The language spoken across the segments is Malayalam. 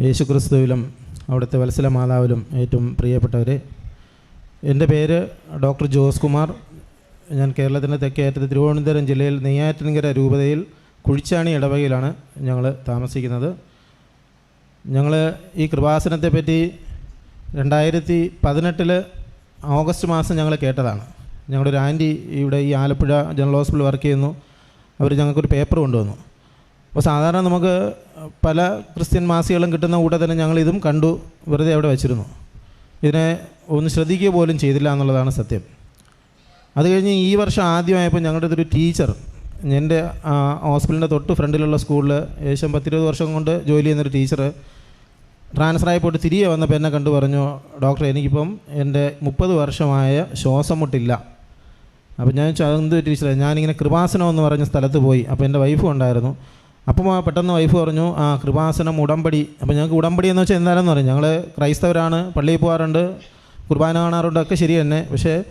യേശുക്രിസ്തുവിലും അവിടുത്തെ വത്സല മാതാവിലും ഏറ്റവും പ്രിയപ്പെട്ടവരെ എന്റെ പേര് ഡോക്ടർ ജോസ് കുമാർ. ഞാൻ കേരളത്തിന്റെ തെക്കേയറ്റത്ത് തിരുവനന്തപുരം ജില്ലയിൽ നെയ്യാറ്റിൻകര രൂപതയിൽ കുഴിച്ചാണി ഇടവകയിലാണ് ഞങ്ങൾ താമസിക്കുന്നത്. ഞങ്ങൾ ഈ കൃപാസനത്തെ പറ്റി രണ്ടായിരത്തി പതിനെട്ടിൽ ഓഗസ്റ്റ് മാസം ഞങ്ങൾ കേട്ടതാണ്. ഞങ്ങളുടെ ഒരു ആന്റി ഇവിടെ ഈ ആലപ്പുഴ ജനറൽ ഹോസ്പിറ്റൽ വർക്ക് ചെയ്യുന്നു. അവർ ഞങ്ങൾക്കൊരു പേപ്പർ കൊണ്ടുവന്നു. അപ്പോൾ സാധാരണ നമുക്ക് പല ക്രിസ്ത്യൻ മാസികളും കിട്ടുന്ന കൂടെ തന്നെ ഞങ്ങൾ ഇതും കണ്ടു വെറുതെ അവിടെ വെച്ചിരുന്നു. ഇതിനെ ഒന്ന് ശ്രദ്ധിക്കുക പോലും ചെയ്തില്ല എന്നുള്ളതാണ് സത്യം. അത് കഴിഞ്ഞ് ഈ വർഷം ആദ്യമായപ്പോൾ ഞങ്ങളുടെ ഒരു ടീച്ചർ എന്റെ ഹോസ്പിറ്റലിന്റെ തൊട്ട് ഫ്രണ്ടിലുള്ള സ്കൂളിൽ ഏകദേശം പത്തിരുപത് വർഷം കൊണ്ട് ജോലി ചെയ്യുന്നൊരു ടീച്ചർ ട്രാൻസ്ഫർ പോയിട്ട് തിരികെ വന്നപ്പോൾ എന്നെ കണ്ടു പറഞ്ഞു ഡോക്ടർ എനിക്കിപ്പം എന്റെ മുപ്പത് വർഷമായ ശ്വാസം മുട്ടില്ല. അപ്പോൾ ഞാൻ ചോദിച്ചു അതെന്ത് ടീച്ചറെ? ഞാനിങ്ങനെ കൃപാസനം എന്ന് പറഞ്ഞ സ്ഥലത്ത് പോയി. അപ്പോൾ എന്റെ വൈഫും ഉണ്ടായിരുന്നു. അപ്പം പെട്ടെന്ന് വൈഫ് പറഞ്ഞു ആ കൃപാസനം ഉടമ്പടി. അപ്പം ഞങ്ങൾക്ക് ഉടമ്പടി എന്ന് വെച്ചാൽ എന്താണെന്ന് പറയും ഞങ്ങൾ ക്രൈസ്തവരാണ് പള്ളിയിൽ പോകാറുണ്ട് കുർബാന കാണാറുണ്ട് ഒക്കെ ശരി തന്നെ. പക്ഷേ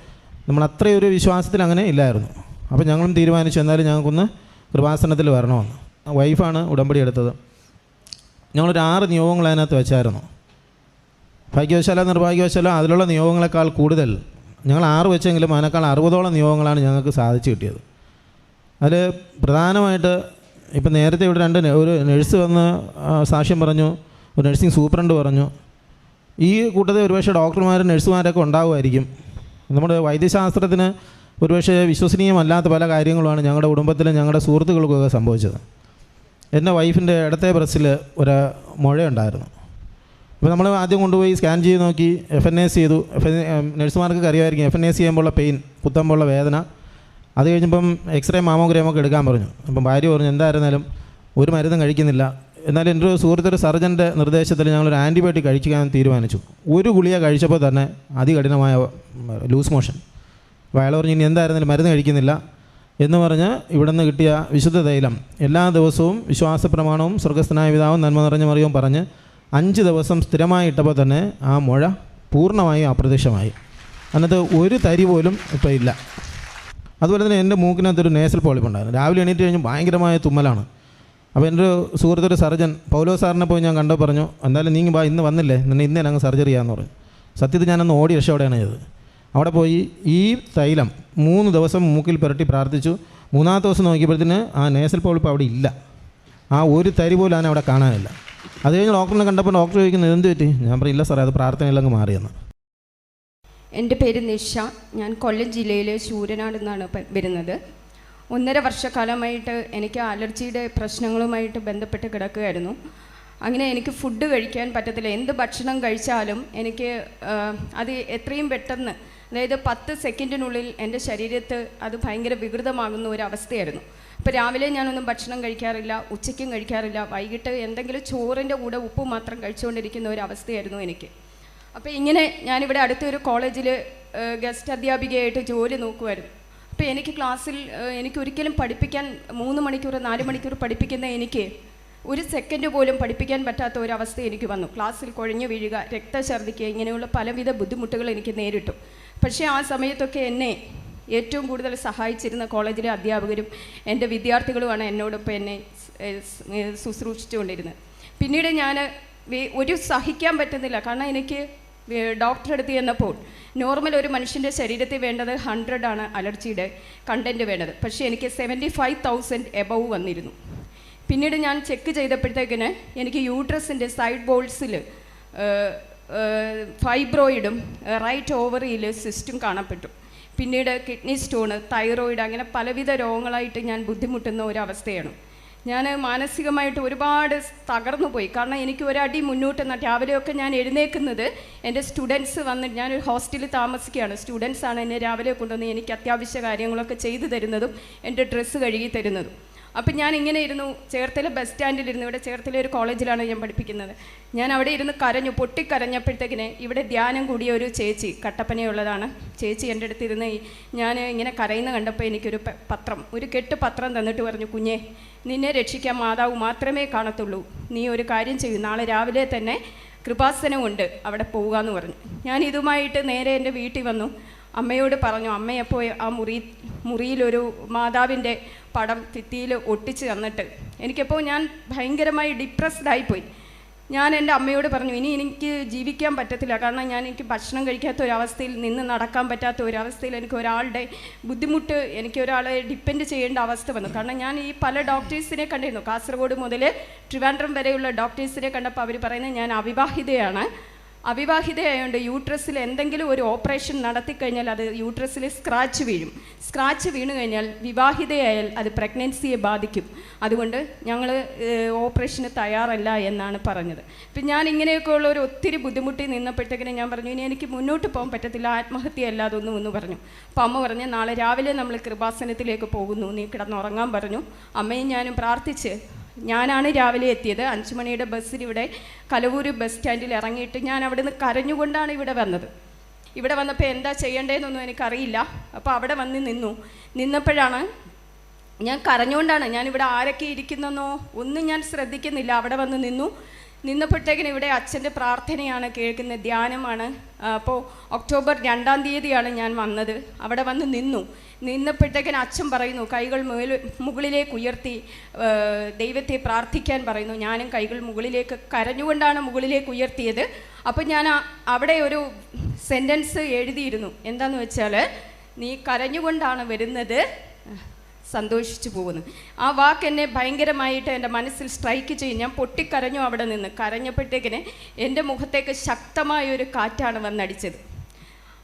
നമ്മൾ അത്രയൊരു വിശ്വാസത്തിൽ അങ്ങനെ ഇല്ലായിരുന്നു. അപ്പം ഞങ്ങളും തീരുമാനിച്ചു എന്നാലും ഞങ്ങൾക്കൊന്ന് കൃപാസനത്തിൽ വരണമെന്ന്. വൈഫാണ് ഉടമ്പടി എടുത്തത്. ഞങ്ങളൊരു ആറ് നിയോഗങ്ങൾ അതിനകത്ത് വെച്ചായിരുന്നു. ഭാഗ്യവശാല നിർഭാഗ്യവശാലോ അതിലുള്ള നിയോഗങ്ങളെക്കാൾ കൂടുതൽ ഞങ്ങൾ ആറ് വെച്ചെങ്കിലും അതിനേക്കാൾ അറുപതോളം നിയോഗങ്ങളാണ് ഞങ്ങൾക്ക് സാധിച്ചു കിട്ടിയത്. അതിൽ പ്രധാനമായിട്ട് ഇപ്പം നേരത്തെ ഇവിടെ രണ്ട് ഒരു നഴ്സ് വന്ന് സാക്ഷ്യം പറഞ്ഞു ഒരു നഴ്സിംഗ് സൂപ്രണ്ട് പറഞ്ഞു. ഈ കൂട്ടത്തിൽ ഒരുപക്ഷെ ഡോക്ടർമാരും നഴ്സുമാരൊക്കെ ഉണ്ടാകുമായിരിക്കും നമ്മുടെ വൈദ്യശാസ്ത്രത്തിന് ഒരുപക്ഷെ വിശ്വസനീയമല്ലാത്ത പല കാര്യങ്ങളുമാണ് ഞങ്ങളുടെ കുടുംബത്തിലും ഞങ്ങളുടെ സുഹൃത്തുക്കൾക്കൊക്കെ സംഭവിച്ചത്. എന്റെ വൈഫിന്റെ ഇടത്തെ ബ്രസ്സിൽ ഒരു മുഴയുണ്ടായിരുന്നു. അപ്പോൾ നമ്മൾ ആദ്യം കൊണ്ടുപോയി സ്കാൻ ചെയ്ത് നോക്കി എഫ് എൻ എസ് ചെയ്തു. എഫ് എൻ നഴ്സുമാർക്ക് അറിയാമായിരിക്കും എഫ് എൻ എസ് ചെയ്യുമ്പോഴുള്ള പെയിൻ കുത്തമ്പോഴുള്ള വേദന അത് കഴിഞ്ഞപ്പം എക്സ്റേ മാമോഗ്രാം ഒക്കെ എടുക്കാൻ പറഞ്ഞു. അപ്പം ഭാര്യ പറഞ്ഞു എന്തായിരുന്നാലും ഒരു മരുന്നും കഴിക്കുന്നില്ല. എന്നാലും എന്റെ ഒരു സുഹൃത്തൊരു സർജന്റെ നിർദ്ദേശത്തിൽ ഞങ്ങളൊരു ആന്റിബയോട്ടിക് കഴിക്കാൻ തീരുമാനിച്ചു. ഒരു ഗുളിക കഴിച്ചപ്പോൾ തന്നെ അതികഠിനമായ ലൂസ് മോഷൻ. അപ്പോൾ അയാൾ പറഞ്ഞു ഇനി എന്തായിരുന്നാലും മരുന്ന് കഴിക്കുന്നില്ല. എന്ന് പറഞ്ഞ് ഇവിടെ നിന്ന് കിട്ടിയ വിശുദ്ധ തൈലം എല്ലാ ദിവസവും വിശ്വാസ പ്രമാണവും സ്വർഗസ്ഥനായ പിതാവും നന്മ നിറഞ്ഞ മറിയവും പറഞ്ഞ് അഞ്ച് ദിവസം സ്ഥിരമായി ഇട്ടപ്പോൾ തന്നെ ആ മുഴ പൂർണമായും അപ്രത്യക്ഷമായി. അന്നത്തെ ഒരു തരി പോലും ഇപ്പോൾ ഇല്ല. അതുപോലെ തന്നെ എന്റെ മൂക്കിനകത്തൊരു നേസൽ പോളിപ്പ് ഉണ്ടായിരുന്നു. രാവിലെ എണീറ്റ് കഴിഞ്ഞാൽ ഭയങ്കരമായ തുമ്മലാണ്. അപ്പോൾ എന്റെ സുഹൃത്തൊരു സർജൻ പൗലോ സാറിനെ പോയി ഞാൻ കണ്ടോ പറഞ്ഞു എന്തായാലും നീ ബാ ഇന്ന് വന്നില്ലേ? നിന്നെ ഇന്നേ അങ്ങ് സർജറി ചെയ്യാമെന്ന് പറഞ്ഞു. സത്യത്തിൽ ഞാനൊന്ന് ഓടി രക്ഷയോടെയാണ് ചെയ്തത്. അവിടെ പോയി ഈ തൈലം മൂന്ന് ദിവസം മൂക്കിൽ പുരട്ടി പ്രാർത്ഥിച്ചു. മൂന്നാമത്തെ ദിവസം നോക്കിയപ്പോഴത്തേന് ആ നേസൽ പോളിപ്പ് അവിടെ ഇല്ല. ആ ഒരു തരി പോലും അവിടെ കാണാനില്ല. അത് കഴിഞ്ഞ് ഡോക്ടറിനെ കണ്ടപ്പോൾ ഡോക്ടർ ചോദിക്കുന്നത് എന്ത് പറ്റി? ഞാൻ പറയില്ല സാറേ അത് പ്രാർത്ഥനയിലങ്ങ് മാറിയെന്ന്. എന്റെ പേര് നിഷ. ഞാൻ കൊല്ലം ജില്ലയിലെ ശൂരനാട് നിന്നാണ് വരുന്നത്. ഒന്നര വർഷക്കാലമായിട്ട് എനിക്ക് അലർജിയുടെ പ്രശ്നങ്ങളുമായിട്ട് ബന്ധപ്പെട്ട് കിടക്കുകയായിരുന്നു. അങ്ങനെ എനിക്ക് ഫുഡ് കഴിക്കാൻ പറ്റത്തില്ല. എന്ത് ഭക്ഷണം കഴിച്ചാലും എനിക്ക് അത് എത്രയും പെട്ടെന്ന് അതായത് പത്ത് സെക്കൻഡിനുള്ളിൽ എന്റെ ശരീരത്ത് അത് ഭയങ്കര വികൃതമാകുന്ന ഒരു അവസ്ഥയായിരുന്നു ഇപ്പോൾ രാവിലെ ഞാനൊന്നും ഭക്ഷണം കഴിക്കാറില്ല ഉച്ചയ്ക്കും കഴിക്കാറില്ല വൈകിട്ട് എന്തെങ്കിലും ചോറിന്റെ കൂടെ ഉപ്പ് മാത്രം കഴിച്ചുകൊണ്ടിരിക്കുന്ന ഒരു അവസ്ഥയായിരുന്നു എനിക്ക്. അപ്പോൾ ഇങ്ങനെ ഞാനിവിടെ അടുത്തൊരു കോളേജിൽ ഗസ്റ്റ് അധ്യാപികയായിട്ട് ജോലി നോക്കുമായിരുന്നു അപ്പോൾ എനിക്ക് ക്ലാസ്സിൽ എനിക്ക് ഒരിക്കലും പഠിപ്പിക്കാൻ മൂന്ന് മണിക്കൂർ നാല് മണിക്കൂർ പഠിപ്പിക്കുന്ന എനിക്ക് ഒരു സെക്കൻഡ് പോലും പഠിപ്പിക്കാൻ പറ്റാത്ത ഒരു അവസ്ഥ എനിക്ക് വന്നു. ക്ലാസ്സിൽ കുഴഞ്ഞു വീഴുക രക്തഛർദ്ദിക്കുക ഇങ്ങനെയുള്ള പലവിധ ബുദ്ധിമുട്ടുകൾ എനിക്ക് നേരിട്ടു. പക്ഷേ ആ സമയത്തൊക്കെ എന്നെ ഏറ്റവും കൂടുതൽ സഹായിച്ചിരുന്ന കോളേജിലെ അധ്യാപകരും എന്റെ വിദ്യാർത്ഥികളുമാണ് എന്നോടൊപ്പം എന്നെ ശുശ്രൂഷിച്ചുകൊണ്ടിരുന്നത്. പിന്നീട് ഞാൻ ഒരു സഹിക്കാൻ പറ്റുന്നില്ല. കാരണം എനിക്ക് ഡോക്ടറെ അടുത്ത് ചെന്നപ്പോൾ നോർമൽ ഒരു മനുഷ്യന്റെ ശരീരത്തിൽ വേണ്ടത് ഹൺഡ്രഡ് ആണ് അലർജിയുടെ കണ്ടന്റ് വേണ്ടത്. പക്ഷേ എനിക്ക് സെവന്റി ഫൈവ് തൗസൻഡ് എബവ് വന്നിരുന്നു. പിന്നീട് ഞാൻ ചെക്ക് ചെയ്തപ്പോഴത്തേക്കിന് എനിക്ക് യൂട്രസിന്റെ സൈഡ് ബോൾസിൽ ഫൈബ്രോയിഡും റൈറ്റ് ഓവറിയിൽ സിസ്റ്റും കാണപ്പെട്ടു. പിന്നീട് കിഡ്നി സ്റ്റോണ് തൈറോയിഡ് അങ്ങനെ പലവിധ രോഗങ്ങളായിട്ട് ഞാൻ ബുദ്ധിമുട്ടുന്ന ഒരു അവസ്ഥയാണ്. ഞാൻ മാനസികമായിട്ട് ഒരുപാട് തകർന്നു പോയി. കാരണം എനിക്ക് ഒരടി മുന്നോട്ട് ന- രാവിലെയൊക്കെ ഞാൻ എഴുന്നേക്കുന്നത് എന്റെ സ്റ്റുഡൻസ് വന്ന് ഞാനൊരു ഹോസ്റ്റലിൽ താമസിക്കുകയാണ്. സ്റ്റുഡൻസാണ് എന്നെ രാവിലെ കൊണ്ടുവന്ന് എനിക്ക് അത്യാവശ്യ കാര്യങ്ങളൊക്കെ ചെയ്തു തരുന്നതും എന്റെ ഡ്രസ്സ് കഴുകി തരുന്നതും. അപ്പം ഞാൻ ഇങ്ങനെ ഇരുന്നു. ചേർത്തല ബസ് സ്റ്റാൻഡിലിരുന്നു ഇവിടെ ചേർത്തല ഒരു കോളേജിലാണ് ഞാൻ പഠിപ്പിക്കുന്നത്. ഞാൻ അവിടെ ഇരുന്ന് കരഞ്ഞു. പൊട്ടിക്കരഞ്ഞപ്പോഴത്തേക്കിന് ഇവിടെ ധ്യാനം കൂടിയ ഒരു ചേച്ചി കട്ടപ്പനയുള്ളതാണ്. ചേച്ചി എന്റെ അടുത്ത് ഇരുന്ന് ഞാൻ ഇങ്ങനെ കരയുന്ന കണ്ടപ്പോൾ എനിക്കൊരു പത്രം ഒരു കെട്ട് പത്രം തന്നിട്ട് പറഞ്ഞു കുഞ്ഞെ നിന്നെ രക്ഷിക്കാൻ മാതാവ് മാത്രമേ കാണത്തുള്ളൂ. നീ ഒരു കാര്യം ചെയ്യൂ. നാളെ രാവിലെ തന്നെ കൃപാസനമുണ്ട്. അവിടെ പോവുക എന്ന് പറഞ്ഞു. ഞാൻ ഇതുമായിട്ട് നേരെ എന്റെ വീട്ടിൽ വന്നു. അമ്മയോട് പറഞ്ഞു അമ്മയപ്പോൾ ആ മുറി മുറിയിലൊരു മാതാവിന്റെ പടം തിത്തിയിൽ ഒട്ടിച്ച് തന്നിട്ട് എനിക്കപ്പോൾ ഞാൻ ഭയങ്കരമായി ഡിപ്രസ്ഡ് ആയിപ്പോയി. ഞാൻ എന്റെ അമ്മയോട് പറഞ്ഞു ഇനി എനിക്ക് ജീവിക്കാൻ പറ്റത്തില്ല. കാരണം ഞാൻ എനിക്ക് ഭക്ഷണം കഴിക്കാത്ത ഒരവസ്ഥയിൽ നിന്ന് നടക്കാൻ പറ്റാത്ത ഒരവസ്ഥയിൽ എനിക്ക് ഒരാളുടെ ബുദ്ധിമുട്ട് എനിക്ക് ഒരാളെ ഡിപ്പെൻഡ് ചെയ്യേണ്ട അവസ്ഥ വന്നു. കാരണം ഞാൻ ഈ പല ഡോക്ടേഴ്സിനെ കണ്ടിരുന്നു. കാസർഗോഡ് മുതൽ ട്രിവാൻഡ്രം വരെയുള്ള ഡോക്ടേഴ്സിനെ കണ്ടപ്പോൾ അവർ പറയുന്നത് ഞാൻ അവിവാഹിതയാണ്. അവിവാഹിതയായതുകൊണ്ട് യൂട്രസിൽ എന്തെങ്കിലും ഒരു ഓപ്പറേഷൻ നടത്തി കഴിഞ്ഞാൽ അത് യൂട്രസിൽ സ്ക്രാച്ച് വീഴും. സ്ക്രാച്ച് വീണു കഴിഞ്ഞാൽ വിവാഹിതയായാൽ അത് പ്രഗ്നൻസിയെ ബാധിക്കും. അതുകൊണ്ട് ഞങ്ങൾ ഓപ്പറേഷന് തയ്യാറല്ല എന്നാണ് പറഞ്ഞത്. ഇപ്പം ഞാൻ ഇങ്ങനെയൊക്കെ ഉള്ള ഒരു ഒത്തിരി ബുദ്ധിമുട്ടി നിന്നപ്പോഴത്തേക്കിനും ഞാൻ പറഞ്ഞു ഇനി എനിക്ക് മുന്നോട്ട് പോകാൻ പറ്റത്തില്ല ആത്മഹത്യ അല്ലാതൊന്നും എന്ന് പറഞ്ഞു. അപ്പം അമ്മ പറഞ്ഞ് നാളെ രാവിലെ നമ്മൾ കൃപാസനത്തിലേക്ക് പോകുന്നു. നീ കിടന്നുറങ്ങാൻ പറഞ്ഞു. അമ്മയും ഞാനും പ്രാർത്ഥിച്ച് ഞാനാണ് രാവിലെ എത്തിയത്. അഞ്ചു മണിയുടെ ബസ്സിൽ ഇവിടെ കലവൂർ ബസ് സ്റ്റാൻഡിൽ ഇറങ്ങിയിട്ട് ഞാൻ അവിടെ നിന്ന് കരഞ്ഞുകൊണ്ടാണ് ഇവിടെ വന്നത്. ഇവിടെ വന്നപ്പോൾ എന്താ ചെയ്യേണ്ടതെന്നൊന്നും എനിക്കറിയില്ല. അപ്പോൾ അവിടെ വന്ന് നിന്നു. നിന്നപ്പോഴാണ് ഞാൻ കരഞ്ഞുകൊണ്ടാണ് ഞാനിവിടെ ആരൊക്കെ ഇരിക്കുന്നെന്നോ ഒന്നും ഞാൻ ശ്രദ്ധിക്കുന്നില്ല. അവിടെ വന്ന് നിന്നു. നിന്നപ്പോഴത്തേക്കിന് ഇവിടെ അച്ഛന്റെ പ്രാർത്ഥനയാണ് കേൾക്കുന്ന ധ്യാനമാണ്. അപ്പോൾ ഒക്ടോബർ രണ്ടാം തീയതിയാണ് ഞാൻ വന്നത്. അവിടെ വന്ന് നിന്നു. നിന്നപ്പോഴത്തേക്കിന് അച്ഛൻ പറയുന്നു കൈകൾ മുകളിൽ മുകളിലേക്ക് ഉയർത്തി ദൈവത്തെ പ്രാർത്ഥിക്കാൻ പറയുന്നു. ഞാനും കൈകൾ മുകളിലേക്ക് കരഞ്ഞുകൊണ്ടാണ് മുകളിലേക്ക് ഉയർത്തിയത്. അപ്പോൾ ഞാൻ അവിടെ ഒരു സെന്റൻസ് എഴുതിയിരുന്നു. എന്താണെന്ന് വെച്ചാൽ നീ കരഞ്ഞുകൊണ്ടാണ് വരുന്നത്. സന്തോഷിച്ചു പോകുന്നു. ആ വാക്ക് എന്നെ ഭയങ്കരമായിട്ട് എന്റെ മനസ്സിൽ സ്ട്രൈക്ക് ചെയ്യും. ഞാൻ പൊട്ടിക്കരഞ്ഞു അവിടെ നിന്ന്. കരഞ്ഞപ്പോഴത്തേക്കിന് എന്റെ മുഖത്തേക്ക് ശക്തമായ ഒരു കാറ്റാണ് വന്നടിച്ചത്.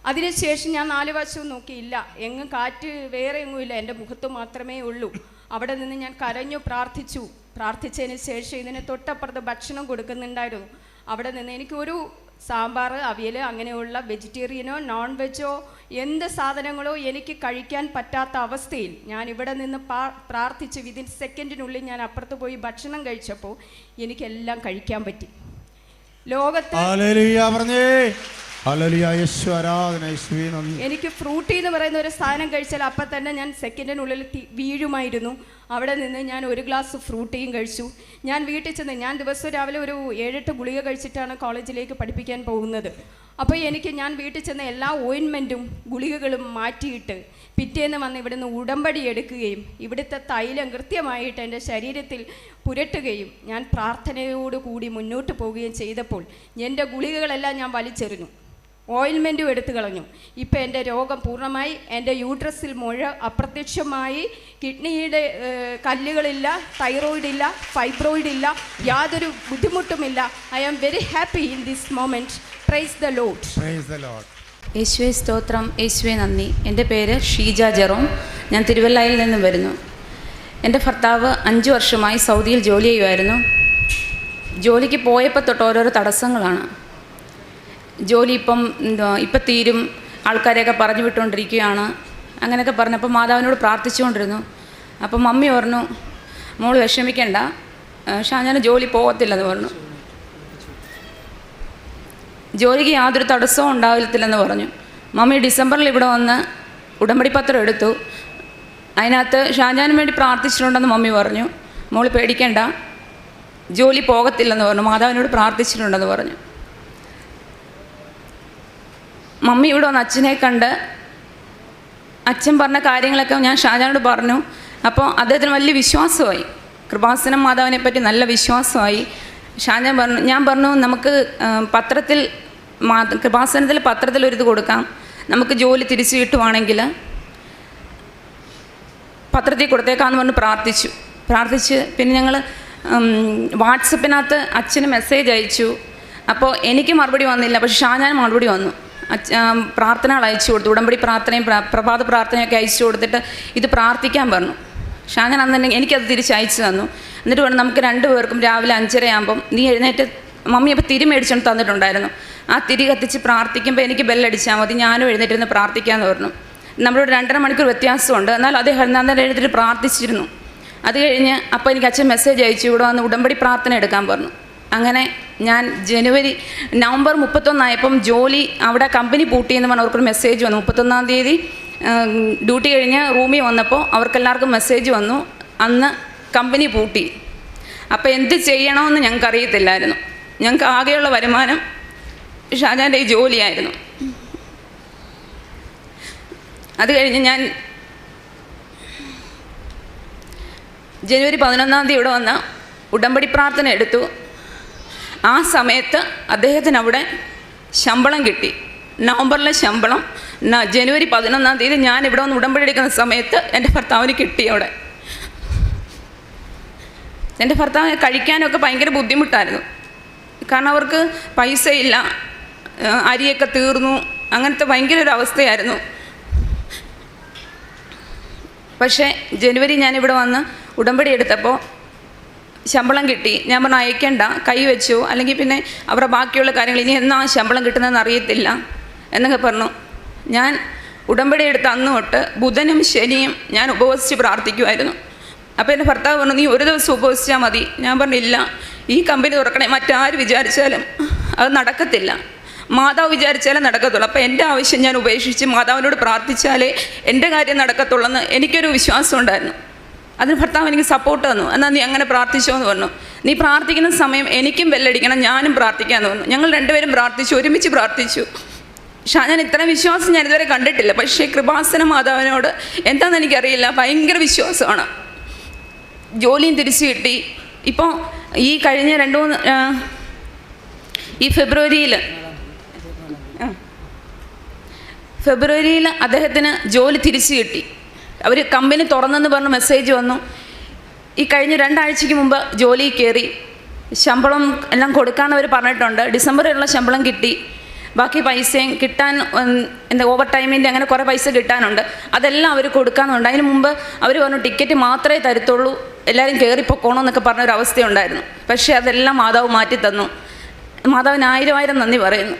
അതിനുശേഷം ഞാൻ നാല് വശവും നോക്കിയില്ല എങ്ങും കാറ്റ് വേറെ എങ്ങുമില്ല എന്റെ മുഖത്ത് മാത്രമേ ഉള്ളൂ. അവിടെ നിന്ന് ഞാൻ കരഞ്ഞു പ്രാർത്ഥിച്ചു. പ്രാർത്ഥിച്ചതിന് ശേഷം ഇതിന് തൊട്ടപ്പുറത്ത് ഭക്ഷണം കൊടുക്കുന്നുണ്ടായിരുന്നു. അവിടെ നിന്ന് എനിക്കൊരു സാമ്പാർ അവിയൽ അങ്ങനെയുള്ള വെജിറ്റേറിയനോ നോൺ വെജോ എന്ത് സാധനങ്ങളോ എനിക്ക് കഴിക്കാൻ പറ്റാത്ത അവസ്ഥയിൽ ഞാൻ ഇവിടെ നിന്ന് പ്രാർത്ഥിച്ച് വിതിൻ സെക്കൻഡിനുള്ളിൽ ഞാൻ അപ്പുറത്ത് പോയി ഭക്ഷണം കഴിച്ചപ്പോൾ എനിക്കെല്ലാം കഴിക്കാൻ പറ്റി. ലോകത്ത് എനിക്ക് ഫ്രൂട്ടി എന്ന് പറയുന്ന ഒരു സാധനം കഴിച്ചാൽ അപ്പം തന്നെ ഞാൻ സെക്കൻഡിനുള്ളിൽ വീഴുമായിരുന്നു. അവിടെ നിന്ന് ഞാൻ ഒരു ഗ്ലാസ് ഫ്രൂട്ടിയും കഴിച്ചു. ഞാൻ വീട്ടിൽ ചെന്ന് ഞാൻ ദിവസവും രാവിലെ ഒരു ഏഴെട്ട് ഗുളിക കഴിച്ചിട്ടാണ് കോളേജിലേക്ക് പഠിപ്പിക്കാൻ പോകുന്നത്. അപ്പോൾ എനിക്ക് ഞാൻ വീട്ടിൽ ചെന്ന് എല്ലാ ഓയിൻമെന്റും ഗുളികകളും മാറ്റിയിട്ട് പിറ്റേന്ന് വന്ന് ഇവിടുന്ന് ഉടമ്പടി എടുക്കുകയും ഇവിടുത്തെ തൈലം കൃത്യമായിട്ട് എന്റെ ശരീരത്തിൽ പുരട്ടുകയും ഞാൻ പ്രാർത്ഥനയോടുകൂടി മുന്നോട്ട് പോവുകയും ചെയ്തപ്പോൾ എന്റെ ഗുളികകളെല്ലാം ഞാൻ വലിച്ചെറിഞ്ഞു. ഓയിൽമെന്റും എടുത്തു കളഞ്ഞു. ഇപ്പം എന്റെ രോഗം പൂർണമായി എന്റെ യൂട്രസിൽ മുഴ അപ്രത്യക്ഷമായി കിഡ്നിയുടെ കല്ലുകളില്ല തൈറോയിഡ് ഇല്ല ഫൈബ്രോയിഡ് ഇല്ല യാതൊരു ബുദ്ധിമുട്ടുമില്ല. I am very happy in this moment praise the lord praise the lord യേശുവെ സ്തോത്രം. യേശുവെ നന്ദി. എന്റെ പേര് ഷീജ ജെറോം. ഞാൻ തിരുവല്ലയിൽ നിന്നും വരുന്നു. എന്റെ ഭർത്താവ് അഞ്ച് വർഷമായി സൗദിയിൽ ജോലി ചെയ്യുമായിരുന്നു ജോലിക്ക് പോയപ്പോൾ തൊട്ട് ഓരോരോ തടസ്സങ്ങളാണ്. ജോലി ഇപ്പം ഇപ്പം തീരും ആൾക്കാരെയൊക്കെ പറഞ്ഞു വിട്ടുകൊണ്ടിരിക്കുകയാണ്. അങ്ങനെയൊക്കെ പറഞ്ഞപ്പോൾ മാതാവിനോട് പ്രാർത്ഥിച്ചുകൊണ്ടിരുന്നു. അപ്പം മമ്മി പറഞ്ഞു മോൾ വിഷമിക്കണ്ട. ഷാജാന് ജോലി പോകത്തില്ലെന്ന് പറഞ്ഞു. ജോലിക്ക് യാതൊരു തടസ്സവും ഉണ്ടാവില്ലെന്ന് പറഞ്ഞു. മമ്മി ഡിസംബറിൽ ഇവിടെ വന്ന് ഉടമ്പടി പത്രം എടുത്തു. അതിനകത്ത് ഷാജാനും വേണ്ടി പ്രാർത്ഥിച്ചിട്ടുണ്ടെന്ന് മമ്മി പറഞ്ഞു. മോൾ പേടിക്കണ്ട. ജോലി പോകത്തില്ലെന്ന് പറഞ്ഞു. മാതാവിനോട് പ്രാർത്ഥിച്ചിട്ടുണ്ടെന്ന് പറഞ്ഞു. മമ്മി ഇവിടെ വന്ന് അച്ഛനെ കണ്ട് അച്ഛൻ പറഞ്ഞ കാര്യങ്ങളൊക്കെ ഞാൻ ഷാജാനോട് പറഞ്ഞു. അപ്പോൾ അദ്ദേഹത്തിന് വലിയ വിശ്വാസമായി. കൃപാസനം മാതാവിനെ പറ്റി നല്ല വിശ്വാസമായി. ഷാജാൻ പറഞ്ഞു ഞാൻ പറഞ്ഞു നമുക്ക് പത്രത്തിൽ മാ കൃപാസനത്തിൽ പത്രത്തിൽ ഒരു ഇത് കൊടുക്കാം. നമുക്ക് ജോലി തിരിച്ചു കിട്ടുവാണെങ്കിൽ പത്രത്തിൽ കൊടുത്തേക്കാന്ന് പറഞ്ഞ് പ്രാർത്ഥിച്ചു. പ്രാർത്ഥിച്ച് പിന്നെ ഞങ്ങൾ വാട്സപ്പിനകത്ത് അച്ഛന് മെസ്സേജ് അയച്ചു. അപ്പോൾ എനിക്ക് മറുപടി വന്നില്ല പക്ഷെ ഷാജാൻ മറുപടി വന്നു. പ്രാർത്ഥനകൾ അയച്ചു കൊടുത്തു. ഉടമ്പടി പ്രാർത്ഥനയും പ്ര- പ്രഭാത പ്രാർത്ഥനയൊക്കെ അയച്ചു കൊടുത്തിട്ട് ഇത് പ്രാർത്ഥിക്കാൻ പറഞ്ഞു. ഷാജാൻ അന്ന് എനിക്കത് തിരിച്ച് അയച്ചു തന്നു. എന്നിട്ട് വേണം നമുക്ക് രണ്ടു പേർക്കും രാവിലെ അഞ്ചര ആകുമ്പം നീ എഴുന്നേറ്റ് മമ്മി അപ്പോൾ തിരി മേടിച്ചുകൊണ്ട് തന്നിട്ടുണ്ടായിരുന്നു. ആ തിരി കത്തിച്ച് പ്രാർത്ഥിക്കുമ്പോൾ എനിക്ക് ബെല്ലടിച്ചാൽ മതി. ഞാനും എഴുന്നേറ്റിരുന്ന് പ്രാർത്ഥിക്കാമെന്ന് പറഞ്ഞു. നമ്മളോട് രണ്ടര മണിക്കൂർ വ്യത്യാസമുണ്ട്. എന്നാൽ അദ്ദേഹം അന്നേരം എഴുന്നേറ്റ് പ്രാർത്ഥിച്ചിരുന്നു. അത് കഴിഞ്ഞ് അപ്പോൾ എനിക്ക് അച്ഛൻ മെസ്സേജ് അയച്ചു. ഇവിടെ വന്ന് ഉടമ്പടി പ്രാർത്ഥന എടുക്കാൻ പറഞ്ഞു. അങ്ങനെ ഞാൻ ജനുവരി നവംബർ മുപ്പത്തൊന്നായപ്പം ജോലി അവിടെ കമ്പനി പൂട്ടിയെന്ന് പറഞ്ഞ് അവർക്കൊരു മെസ്സേജ് വന്നു. മുപ്പത്തൊന്നാം തീയതി ഡ്യൂട്ടി കഴിഞ്ഞ് റൂമിൽ വന്നപ്പോൾ അവർക്കെല്ലാവർക്കും മെസ്സേജ് വന്നു. അന്ന് കമ്പനി പൂട്ടി. അപ്പോൾ എന്ത് ചെയ്യണമെന്ന് ഞങ്ങൾക്ക് അറിയത്തില്ലായിരുന്നു ഞങ്ങൾക്ക് ആകെയുള്ള വരുമാനം ഷാജാന്റെ ഈ ജോലിയായിരുന്നു. അത് കഴിഞ്ഞ് ഞാൻ ജനുവരി പതിനൊന്നാം തീയതി ഇവിടെ വന്ന് ഉടമ്പടി പ്രാർത്ഥന എടുത്തു. ആ സമയത്ത് അദ്ദേഹത്തിന് അവിടെ ശമ്പളം കിട്ടി. നവംബറിലെ ശമ്പളം. ജനുവരി പതിനൊന്നാം തീയതി ഞാൻ ഇവിടെ വന്ന് ഉടമ്പടി എടുക്കുന്ന സമയത്ത് എന്റെ ഭർത്താവിന് കിട്ടി അവിടെ. എന്റെ ഭർത്താവിന് കഴിക്കാനൊക്കെ ഭയങ്കര ബുദ്ധിമുട്ടായിരുന്നു. കാരണം അവർക്ക് പൈസയില്ല. അരിയൊക്കെ തീർന്നു. അങ്ങനത്തെ ഭയങ്കര ഒരു അവസ്ഥയായിരുന്നു. പക്ഷേ ജനുവരി ഞാനിവിടെ വന്ന് ഉടമ്പടി എടുത്തപ്പോൾ ശമ്പളം കിട്ടി. ഞാൻ പറഞ്ഞു അയക്കണ്ട. കൈ വെച്ചു. അല്ലെങ്കിൽ പിന്നെ അവരുടെ ബാക്കിയുള്ള കാര്യങ്ങൾ ഇനി എന്നാ ശമ്പളം കിട്ടുന്നതെന്ന് അറിയത്തില്ല എന്നൊക്കെ പറഞ്ഞു. ഞാൻ ഉടമ്പടി എടുത്ത് അന്ന് തൊട്ട് ബുധനും ശനിയും ഞാൻ ഉപവസിച്ച് പ്രാർത്ഥിക്കുമായിരുന്നു അപ്പോൾ എന്റെ ഭർത്താവ് പറഞ്ഞു നീ ഒരു ദിവസം ഉപവസിച്ചാൽ മതി. ഞാൻ പറഞ്ഞില്ല ഈ കമ്പനി തുറക്കണേ. മറ്റാര് വിചാരിച്ചാലും അത് നടക്കത്തില്ല. മാതാവ് വിചാരിച്ചാലേ നടക്കത്തുള്ളൂ. അപ്പോൾ എന്റെ ആവശ്യം ഞാൻ ഉപേക്ഷിച്ച് മാതാവിനോട് പ്രാർത്ഥിച്ചാലേ എന്റെ കാര്യം നടക്കത്തുള്ളെന്ന് എനിക്കൊരു വിശ്വാസം ഉണ്ടായിരുന്നു. അതിന് ഭർത്താവ് എനിക്ക് സപ്പോർട്ട് തന്നു. എന്നാൽ നീ അങ്ങനെ പ്രാർത്ഥിച്ചോ എന്ന് പറഞ്ഞു. നീ പ്രാർത്ഥിക്കുന്ന സമയം എനിക്കും ബെല്ലടിക്കണം ഞാനും പ്രാർത്ഥിക്കാമെന്ന് പറഞ്ഞു. ഞങ്ങൾ രണ്ടുപേരും പ്രാർത്ഥിച്ചു ഒരുമിച്ച് പ്രാർത്ഥിച്ചു. ഞാൻ ഇത്ര വിശ്വാസം ഞാൻ ഇതുവരെ കണ്ടിട്ടില്ല. പക്ഷേ കൃപാസന മാതാവിനോട് എന്താണെന്ന് എനിക്കറിയില്ല. ഭയങ്കര വിശ്വാസമാണ്. ജോലിയും തിരിച്ചു കിട്ടി. ഇപ്പോൾ ഈ കഴിഞ്ഞ രണ്ട് മൂന്ന് ഈ ഫെബ്രുവരിയിൽ ഫെബ്രുവരിയിൽ അദ്ദേഹത്തിന് ജോലി തിരിച്ചു കിട്ടി. അവർ കമ്പനി തുറന്നെന്ന് പറഞ്ഞ് മെസ്സേജ് വന്നു. ഈ കഴിഞ്ഞ രണ്ടാഴ്ചയ്ക്ക് മുമ്പ് ജോലി കയറി. ശമ്പളം എല്ലാം കൊടുക്കാമെന്ന് അവർ പറഞ്ഞിട്ടുണ്ട്. ഡിസംബറിലുള്ള ശമ്പളം കിട്ടി. ബാക്കി പൈസയും കിട്ടാൻ എന്താ ഓവർ ടൈമിന്റെ അങ്ങനെ കുറേ പൈസ കിട്ടാനുണ്ട്. അതെല്ലാം അവർ കൊടുക്കാമെന്നുണ്ട് അതിന് മുമ്പ് അവർ പറഞ്ഞു ടിക്കറ്റ് മാത്രമേ തരത്തുള്ളൂ. എല്ലാവരും കയറിപ്പോക്കോണം എന്നൊക്കെ പറഞ്ഞൊരു അവസ്ഥയുണ്ടായിരുന്നു. പക്ഷേ അതെല്ലാം മാതാവ് മാറ്റി തന്നു മാതാവിന് ആയിരം ആയിരം നന്ദി പറയുന്നു.